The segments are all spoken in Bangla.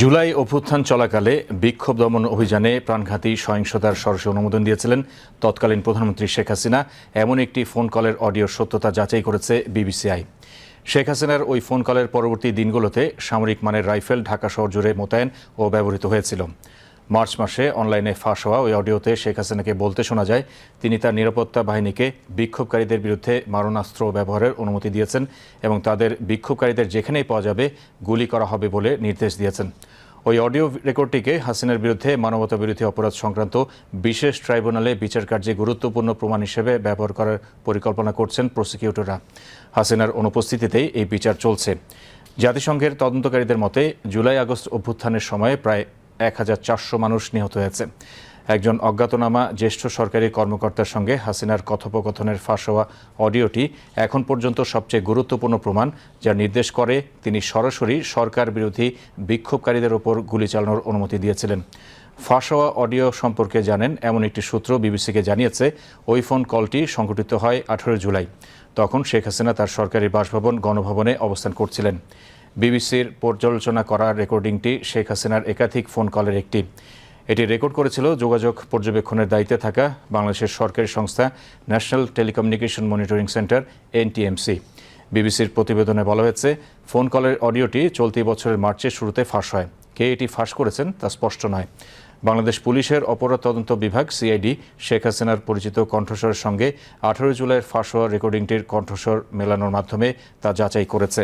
জুলাই অভ্যুত্থান চলাকালে বিক্ষোভ দমন অভিযানে প্রাণঘাতী সহিংসতার সরাসরি অনুমোদন দিয়েছিলেন তৎকালীন প্রধানমন্ত্রী শেখ হাসিনা। এমন একটি ফোন কলের অডিও সত্যতা যাচাই করেছে বিবিসিআই। শেখ হাসিনার ওই ফোন কলের পরবর্তী দিনগুলোতে সামরিক মানের রাইফেল ঢাকা শহর জুড়ে মোতায়েন ও ব্যবহৃত হয়েছিল। মার্চ মাসে অনলাইনে ফাঁস হওয়া ওই অডিওতে শেখ হাসিনাকে বলতে শোনা যায়, তিনি তার নিরাপত্তা বাহিনীকে বিক্ষোভকারীদের বিরুদ্ধে মারণাস্ত্র ব্যবহারের অনুমতি দিয়েছেন এবং তাদের বিক্ষোভকারীদের যেখানেই পাওয়া যাবে গুলি করা হবে বলে নির্দেশ দিয়েছেন। ওই অডিও রেকর্ডটিকে হাসিনার বিরুদ্ধে মানবতা বিরোধী অপরাধ সংক্রান্ত বিশেষ ট্রাইব্যুনালে বিচার কার্যে গুরুত্বপূর্ণ প্রমাণ হিসেবে ব্যবহার করার পরিকল্পনা করছেন প্রসিকিউটররা। হাসিনার অনুপস্থিতিতেই এই বিচার চলছে। জাতিসংঘের তদন্তকারীদের মতে, জুলাই আগস্ট অভ্যুত্থানের সময় প্রায় এক হাজার চারশো মানুষ নিহত হয়েছে। একজন অজ্ঞাতনামা, জ্যেষ্ঠ সরকারি কর্মকর্তার সঙ্গে হাসিনার কথোপকথনের ফাঁস হওয়া অডিওটি এখন পর্যন্ত সবচেয়ে গুরুত্বপূর্ণ প্রমাণ, যা নির্দেশ করে তিনি সরাসরি সরকার বিরোধী বিক্ষোভকারীদের ওপর গুলি চালানোর অনুমতি দিয়েছিলেন। ফাঁস হওয়া অডিও সম্পর্কে জানেন এমন একটি সূত্র বিবিসিকে জানিয়েছে, ওই ফোন কলটি সংঘটিত হয় আঠারো জুলাই। তখন শেখ হাসিনা তার সরকারি বাসভবন, গণভবনে অবস্থান করছিলেন। বিবিসির পর্যালোচনা করা রেকর্ডিংটি শেখ হাসিনার একাধিক ফোন কলের একটি। এটি রেকর্ড করেছিল যোগাযোগ পর্যবেক্ষণের দায়িত্বে থাকা বাংলাদেশের সরকারি সংস্থা national telecommunication monitoring centre, NTMC. বিবিসির প্রতিবেদনে বলা হয়েছে, ফোন কলের অডিওটি চলতি বছরের মার্চের শুরুতে ফাঁস হয়। কে এটি ফাঁস করেছেন তা স্পষ্ট নয়। বাংলাদেশ পুলিশের অপরাধ তদন্ত বিভাগ, সিআইডি, শেখ হাসিনার পরিচিত কণ্ঠস্বরের সঙ্গে আঠারোই জুলাইয়ের ফাঁস হওয়া রেকর্ডিংটির কণ্ঠস্বর মেলানোর মাধ্যমে তা যাচাই করেছে।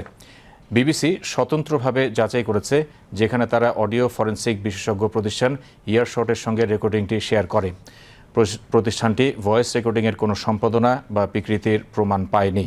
বিবিসি স্বতন্ত্রভাবে যাচাই করেছে, যেখানে তারা অডিও ফরেন্সিক বিশেষজ্ঞ প্রতিষ্ঠান ইয়ারশটের সঙ্গে রেকর্ডিংটি শেয়ার করে। প্রতিষ্ঠানটি ভয়েস রেকর্ডিংয়ের কোনো সম্পাদনা বা বিকৃতির প্রমাণ পায়নি।